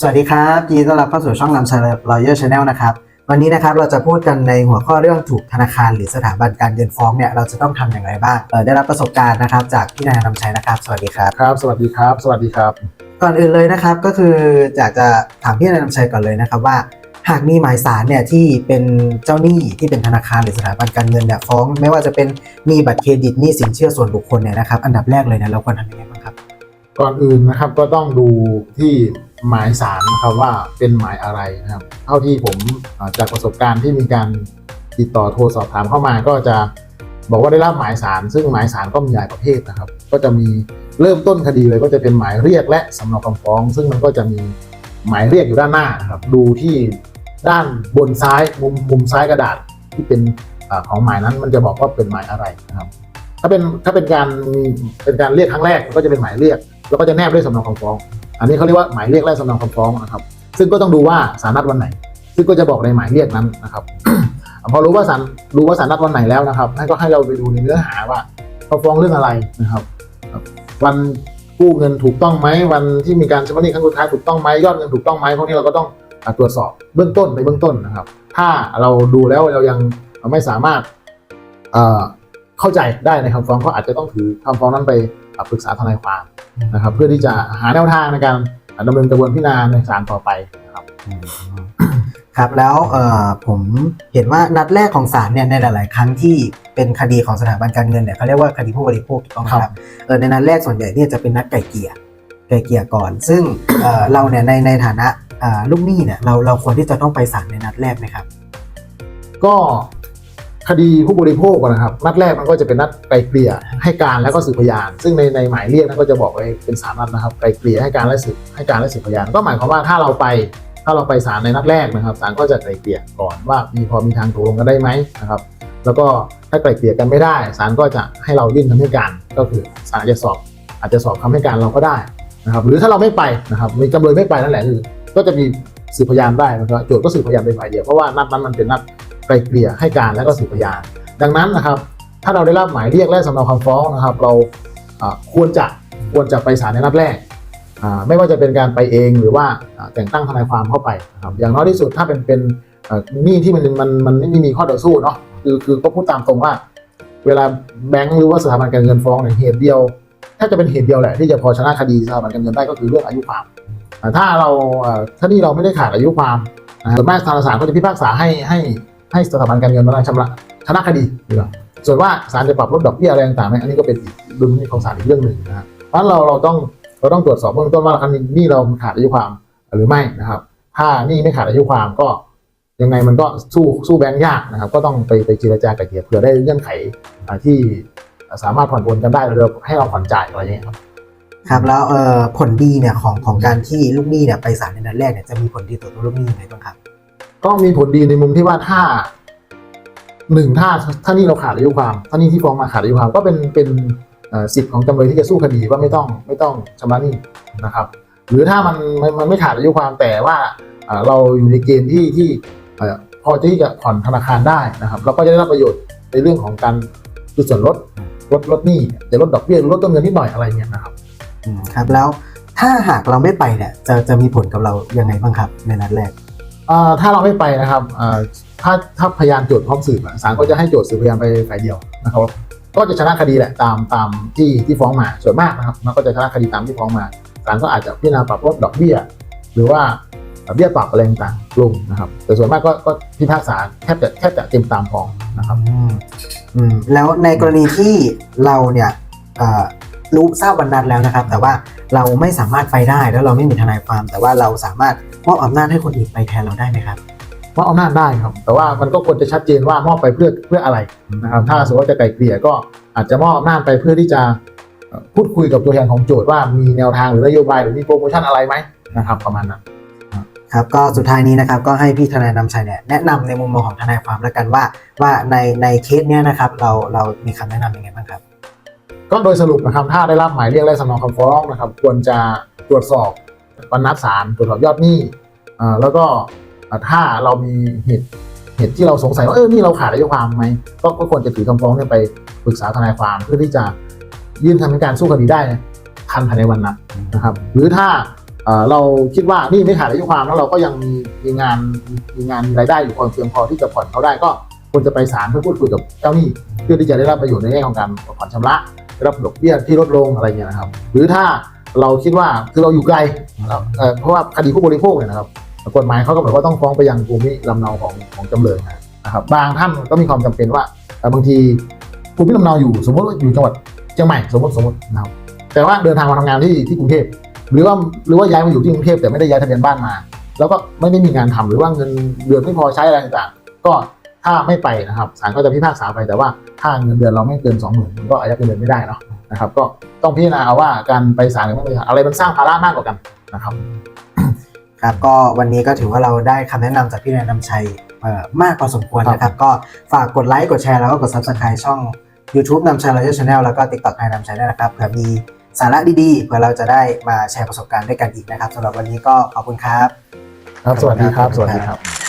สวัสดีครับยินดีต้อนรับเข้าสู่ช่องนำชัยรอยเยอร์ชาแนลนะครับ วันนี้นะครับเราจะพูดกันในหัวข้อเรื่องถูกธนาคารหรือสถาบันการเงินฟ้องเนี่ยเราจะต้องทำอย่างไรบ้างเอ่อได้รับประสบการณ์นะครับจากพี่นายนำชัยนะครับ สวัสดีครับครับ สวัสดีครับ สวัสดีครับ ก่อนอื่นเลยนะครับก็คืออยากจะถามพี่นายนำชัยก่อนเลยนะครับว่า หากมีหมายสารเนี่ยที่เป็นเจ้าหนี้ที่เป็นธนาคารหรือสถาบันการเงินเนี่ยฟ้อง ไม่ว่าจะเป็นหนี้บัตรเครดิตหนี้สินเชื่อส่วนบุคคลเนี่ยนะครับอันดับแรกเลยเนี่ยเราควรทำยังไงบ้างครับก่อนอื่นนะครับก็ต้องดูที่ หมายสารนะครับว่าเป็นหมายอะไรนะครับ เท่าที่ผมจากประสบการณ์ที่มีการติดต่อโทรสอบถามเข้ามาก็จะบอกว่าได้รับหมายสาร ซึ่งหมายสารก็มีหลายประเภทนะครับ ก็จะมีเริ่มต้นคดีเลยก็จะเป็นหมายเรียกและสำเนาคำฟ้อง ซึ่งมันก็จะมีหมายเรียกอยู่ด้านหน้านะครับ ดูที่ด้านบนซ้ายมุมมุมซ้ายกระดาษที่เป็นอของหมายนั้นมันจะบอกว่าเป็นหมายอะไรนะครับ ถ้าเป็นถ้าเป็นการเป็นการเรียกครั้งแรกก็จะเป็นหมายเรียก แล้วก็จะแนบด้วยสำเนาคำฟ้อง อันนี้เขาเรียกว่าหมายเรียกและสำเนาคำฟ้องนะครับ ซึ่งก็ต้องดูว่าศาลนัดวันไหน ซึ่งก็จะบอกในหมายเรียกนั้นนะครับพอรู้ว่าศาลรู้ว่าศาลนัดวันไหนแล้วนะครับให้ก็ให้เราไปดูในเนื้อหาว่าเขาฟ้องเรื่องอะไรนะครับ วันกู้เงินถูกต้องไหมวันที่มีการชำระหนี้ครั้งสุดท้ายถูกต้องไหมยอดเงินถูกต้องไหมพวกนี้เราก็ต้องตรวจสอบเบื้องต้นในเบื้องต้นนะครับ ถ้าเราดูแล้วเรายังไม่สามารถเข้าใจได้ในคำฟ้องก็อาจจะต้องถือคำฟ้องนั้นไป ปรึกษาทนายความนะครับ เพื่อที่จะหาแนวทางในการดำเนินกระบวนพิจารณาในศาลต่อไปนะครับ ครับแล้วเอ่อผมเห็นว่านัดแรกของศาลเนี่ยในหลาย ๆ ครั้งที่เป็นคดีของสถาบันการเงินเนี่ยเขาเรียกว่าคดีผู้บริโภคถูกต้องไหมครับเออในนัดแรกส่วนใหญ่เนี่ยจะเป็นนัดไก่เกลี่ยไก่เกลี่ยก่อน ซึ่งเอ่อเราเนี่ยในในฐานะอ่าลูกหนี้เนี่ยเราเราควรที่จะต้องไปศาลในนัดแรกไหมครับ ก็ คดีผู้บริโภคนะครับ นัดแรกมันก็จะเป็นนัดไกลเกลี่ยให้การแล้วก็สืบพยาน ซึ่งในในหมายเรียกนั้นก็จะบอกไว้เป็นสามนัดนะครับไกลเกลี่ยให้การและสืบให้การและสืบพยาน ก็หมายความว่าถ้าเราไปถ้าเราไปศาลในนัดแรกนะครับศาลก็จะไกลเกลี่ยก่อนว่ามีพอมีทางตกลงกันได้ไหมนะครับ แล้วก็ถ้าไกลเกลี่ยกันไม่ได้ศาลก็จะให้เรายื่นคำให้การก็คือศาลอาจจะสอบอาจจะสอบคำให้การเราก็ได้นะครับ หรือถ้าเราไม่ไปนะครับมีจำเลยไม่ไปนั่นแหละคือก็จะมีสืบพยานได้นะครับโจทย์ก็สืบพยานเป็นฝ่ายเดียวเพราะว่านัดนั้นมันเป็นนัด ไกลเกลี่ยให้การและก็สืบพยานดังนั้นนะครับ ถ้าเราได้รับหมายเรียกและสำเนาคำฟ้องนะครับ เราควรจะควรจะไปศาลในนัดแรก ไม่ว่าจะเป็นการไปเองหรือว่าแต่งตั้งทนายความเข้าไปนะครับอย่างน้อยที่สุดถ้าเป็นเป็นเอ่อหนี้ที่มันมันมันไม่มีข้อต่อสู้เนาะคือคือก็พูดตามตรงว่า เวลาแบงก์หรือว่าสถาบันการเงินฟ้องเนี่ยเหตุเดียวถ้าจะเป็นเหตุเดียวแหละที่จะพอชนะคดีสถาบันการเงินได้ก็คือเรื่องอายุความ ถ้าเราถ้านี่เราไม่ได้ขาดอายุความส่วนมากทางศาลก็จะพิพากษาให้ให้ ให้สถาบันการเงินมาชำระชนะคดีดีกว่าส่วนว่าศาลจะปรับลดดอกเบี้ยอะไรต่างๆไหมอันนี้ก็เป็นดุลพินิจของศาลอีกเรื่องหนึ่งนะฮะเพราะฉะนั้นเราเราต้องเราต้องตรวจสอบเบื้องต้นว่าคดีนี้เราขาดอายุความหรือไม่นะครับ ถ้านี่ไม่ขาดอายุความก็ยังไงมันก็สู้สู้แบงค์ยากนะครับ ก็ต้องไปไปเจรจาไกล่เกลี่ยเผื่อได้เงื่อนไขที่สามารถผ่อนปลนกันได้หรือให้เราผ่อนจ่ายอะไรอย่างเงี้ยครับครับแล้วผลดีเนี่ยของของการที่ลูกหนี้เนี่ยไปศาลในนัดแรกเนี่ยจะมีผลดีต่อตัวลูกหนี้ยังไงบ้างครับ ก็มีผลดีในมุมที่ว่าถ้าหนึ่งถ้าถ้านี่เราขาดอายุความถ้านี่ที่ฟ้องมาขาดอายุความก็เป็นเป็นสิทธิ์ของจำเลยที่จะสู้คดีว่าไม่ต้องไม่ต้องชำระหนี้นะครับ หรือถ้ามันมันมันไม่ขาดอายุความแต่ว่าเราอยู่ในเกณฑ์ที่ที่เอ่อพอที่จะผ่อนธนาคารได้นะครับ เราก็จะได้รับประโยชน์ในเรื่องของการลดส่วนลดลดลดหนี้จะลดดอกเบี้ยหรือลดต้นเงินนิดหน่อยอะไรเงี้ยนะครับครับแล้วถ้าหากเราไม่ไปเนี่ยจะจะมีผลกับเรายังไงบ้างครับในนัดแรก ถ้าเราไม่ไปนะครับถ้าถ้าพยานโจทย์พร้อมสืบศาลก็จะให้โจทย์สืบพยานไปฝ่ายเดียวนะครับก็จะชนะคดีแหละตามตามที่ที่ฟ้องมาส่วนมากนะครับมันก็จะชนะคดีตามที่ฟ้องมาศาลก็อาจจะพิจารณาปรับลดดอกเบี้ย หรือว่าเบี้ยปรับอะไรต่างๆลงนะครับ แต่ส่วนมากก็ก็พิพากษาแทบจะแทบจะเต็มตามฟ้องนะครับอืมอืมแล้วในกรณีที่เราเนี่ยรู้ทราบวันนัดแล้วนะครับ แต่ว่า เราไม่สามารถไปได้แล้วเราไม่มีทนายความ แต่ว่าเราสามารถมอบอำนาจให้คนอื่นไปแทนเราได้ไหมครับมอบอำนาจได้ครับ แต่ว่ามันก็ควรจะชัดเจนว่ามอบไปเพื่อเพื่ออะไรนะครับถ้าสมมติว่าจะไกลเกลี่ยก็อาจจะมอบอำนาจไปเพื่อที่จะเอ่อพูดคุยกับตัวแทนของโจทย์ว่ามีแนวทางหรือนโยบายหรือมีโปรโมชั่นอะไรไหมนะครับประมาณนั้นครับก็สุดท้ายนี้นะครับก็ให้พี่ทนายนำชัยเนี่ยแนะนำในมุมมองของทนายความแล้วกันว่า ว่าในในเคสเนี้ยนะครับเราเรามีคำแนะนำยังไงบ้างครับ ก็โดยสรุปนะครับถ้าได้รับหมายเรียกและสำเนาคำฟ้องนะครับ ควรจะตรวจสอบวันนัดศาลตรวจสอบยอดหนี้อ่าแล้วก็ถ้าเรามีเหตุเหตุที่เราสงสัยว่าเออนี่เราขาดอายุความไหมก็ก็ควรจะถือคำฟ้องเนี่ยไปปรึกษาทนายความเพื่อที่จะยื่นทำการสู้คดีได้ทันภายในวันนั้นนะครับ หรือถ้าเอ่อเราคิดว่านี่ไม่ขาดอายุความแล้วเราก็ยังมีมีงานมีงานรายได้อยู่พอเพียงพอที่จะผ่อนเขาได้ก็ควรจะไปศาลเพื่อพูดคุยกับเจ้าหนี้ เพื่อที่จะได้รับประโยชน์ในแง่ของการผ่อนชำระ ได้รับดอกเบี้ยที่ลดลงอะไรเงี้ยนะครับ หรือถ้าเราคิดว่าคือเราอยู่ไกลแล้วเอ่อเพราะว่าคดีผู้บริโภคเนี่ยนะครับกฎหมายเขากำหนดว่าต้องฟ้องไปยังภูมิลำเนาของของจำเลยนะครับบางท่านก็มีความจำเป็นว่าบางทีภูมิลำเนาอยู่ สมมติว่าอยู่จังหวัดเชียงใหม่สมมติสมมตินะครับแต่ว่าเดินทางมาทำงานที่ที่กรุงเทพหรือว่าหรือว่าย้ายมาอยู่ที่กรุงเทพแต่ไม่ได้ย้ายทะเบียนบ้านมา แล้วก็ไม่ได้มีงานทำหรือว่าเงินเดือนไม่พอใช้อะไรต่างๆก็ ถ้าไม่ไปนะครับศาลก็จะพิพากษาไปแต่ว่าถ้าเงินเดือนเราไม่เกินสองหมื่นมันก็อายัดเงินเดือนไม่ได้เนาะนะครับ ก็ต้องพิจารณาเอาว่าการไปศาลหรือไม่ไปศาลอะไรมันสร้างภาระมากกว่ากันนะครับครับก็วันนี้ก็ถือว่าเราได้คำแนะนำจากพี่นายนำชัยเอ่อมากพอสมควรนะครับ ก็ฝากกดไลค์กดแชร์แล้วก็กด subscribe ช่อง YouTube นำชัยเราช Channel แล้วก็ TikTok นายนำชัยด้วยนะครับเผื่อมีสาระดีๆเผื่อเราจะได้มาแชร์ประสบการณ์ด้วยกันอีกนะครับสำหรับวันนี้ก็ขอบคุณครับ ครับ สวัสดีครับ สวัสดีครับ